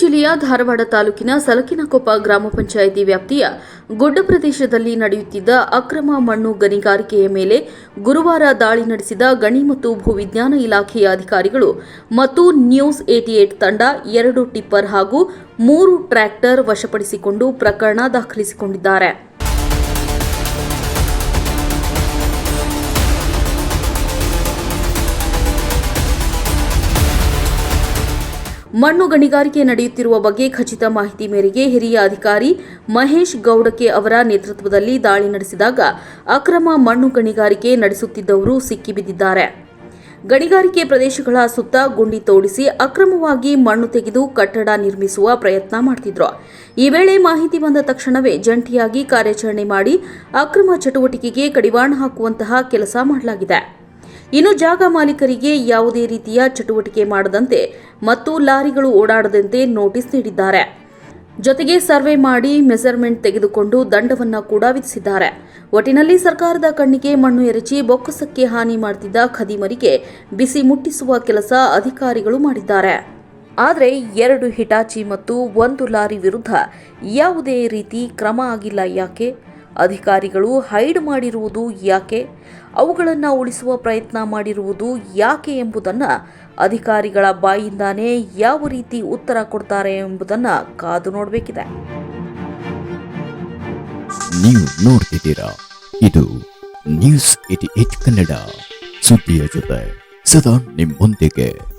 ಜಿಲ್ಲೆಯ ಧಾರವಾಡ ತಾಲೂಕಿನ ಸಲಕಿನಕೊಪ್ಪ ಗ್ರಾಮ ಪಂಚಾಯಿತಿ ವ್ಯಾಪ್ತಿಯ ಗುಡ್ಡ ಪ್ರದೇಶದಲ್ಲಿ ನಡೆಯುತ್ತಿದ್ದ ಅಕ್ರಮ ಮಣ್ಣು ಗಣಿಗಾರಿಕೆಯ ಮೇಲೆ ಗುರುವಾರ ದಾಳಿ ನಡೆಸಿದ ಗಣಿ ಮತ್ತು ಭೂವಿಜ್ಞಾನ ಇಲಾಖೆಯ ಅಧಿಕಾರಿಗಳು ಮತ್ತು ನ್ಯೂಸ್ ಏಟಿ ಏಟ್ ತಂಡ ಎರಡು ಟಿಪ್ಪರ್ ಹಾಗೂ ಮೂರು ಟ್ರ್ಯಾಕ್ಟರ್ ವಶಪಡಿಸಿಕೊಂಡು ಪ್ರಕರಣ ದಾಖಲಿಸಿಕೊಂಡಿದ್ದಾರೆ. ಮಣ್ಣು ಗಣಿಗಾರಿಕೆ ನಡೆಯುತ್ತಿರುವ ಬಗ್ಗೆ ಖಚಿತ ಮಾಹಿತಿ ಮೇರೆಗೆ ಹಿರಿಯ ಅಧಿಕಾರಿ ಮಹೇಶ್ ಗೌಡಕೆ ಅವರ ನೇತೃತ್ವದಲ್ಲಿ ದಾಳಿ ನಡೆಸಿದಾಗ ಅಕ್ರಮ ಮಣ್ಣು ಗಣಿಗಾರಿಕೆ ನಡೆಸುತ್ತಿದ್ದವರು ಸಿಕ್ಕಿಬಿದ್ದಿದ್ದಾರೆ. ಗಣಿಗಾರಿಕೆ ಪ್ರದೇಶಗಳ ಸುತ್ತ ಗುಂಡಿ ತೋಡಿಸಿ ಅಕ್ರಮವಾಗಿ ಮಣ್ಣು ತೆಗೆದು ಕಟ್ಟಡ ನಿರ್ಮಿಸುವ ಪ್ರಯತ್ನ ಮಾಡುತ್ತಿದ್ದರು ಈ ವೇಳೆ ಮಾಹಿತಿ ಬಂದ ತಕ್ಷಣವೇ ಜಂಟಿಯಾಗಿ ಕಾರ್ಯಾಚರಣೆ ಮಾಡಿ ಅಕ್ರಮ ಚಟುವಟಿಕೆಗೆ ಕಡಿವಾಣ ಹಾಕುವಂತಹ ಕೆಲಸ ಮಾಡಲಾಗಿದೆ. ಇನ್ನು ಜಾಗ ಮಾಲೀಕರಿಗೆ ಯಾವುದೇ ರೀತಿಯ ಚಟುವಟಿಕೆ ಮಾಡದಂತೆ ಮತ್ತು ಲಾರಿಗಳು ಓಡಾಡದಂತೆ ನೋಟಿಸ್ ನೀಡಿದ್ದಾರೆ. ಜೊತೆಗೆ ಸರ್ವೆ ಮಾಡಿ ಮೆಸರ್ಮೆಂಟ್ ತೆಗೆದುಕೊಂಡು ದಂಡವನ್ನು ಕೂಡ ವಿಧಿಸಿದ್ದಾರೆ. ಒಟ್ಟಿನಲ್ಲಿ ಸರ್ಕಾರದ ಕಣ್ಣಿಗೆ ಮಣ್ಣು ಎರಚಿ ಬೊಕ್ಕಸಕ್ಕೆ ಹಾನಿ ಮಾಡುತ್ತಿದ್ದ ಖದೀಮರಿಗೆ ಬಿಸಿ ಮುಟ್ಟಿಸುವ ಕೆಲಸ ಅಧಿಕಾರಿಗಳು ಮಾಡಿದ್ದಾರೆ. ಆದರೆ ಎರಡು ಹಿಟಾಚಿ ಮತ್ತು ಒಂದು ಲಾರಿ ವಿರುದ್ಧ ಯಾವುದೇ ರೀತಿ ಕ್ರಮ ಆಗಿಲ್ಲ ಯಾಕೆ? ಅಧಿಕಾರಿಗಳು ಹೈಡ್ ಮಾಡಿರುವುದು ಯಾಕೆ? ಅವುಗಳನ್ನು ಉಳಿಸುವ ಪ್ರಯತ್ನ ಮಾಡಿರುವುದು ಯಾಕೆ ಎಂಬುದನ್ನು ಅಧಿಕಾರಿಗಳ ಬಾಯಿಂದಾನೇ ಯಾವ ರೀತಿ ಉತ್ತರ ಕೊಡ್ತಾರೆ ಎಂಬುದನ್ನು ಕಾದು ನೋಡಬೇಕಿದೆ. ನೀವು ನೋಡ್ತಿದ್ದೀರಾ? ಇದು ನ್ಯೂಸ್ ಏಟಿ ಏಟ್ ಕನ್ನಡ. ಸುದ್ದಿಯ ಜೊತೆ ಸದಾ ನಿಮ್ಮೊಂದಿಗೆ.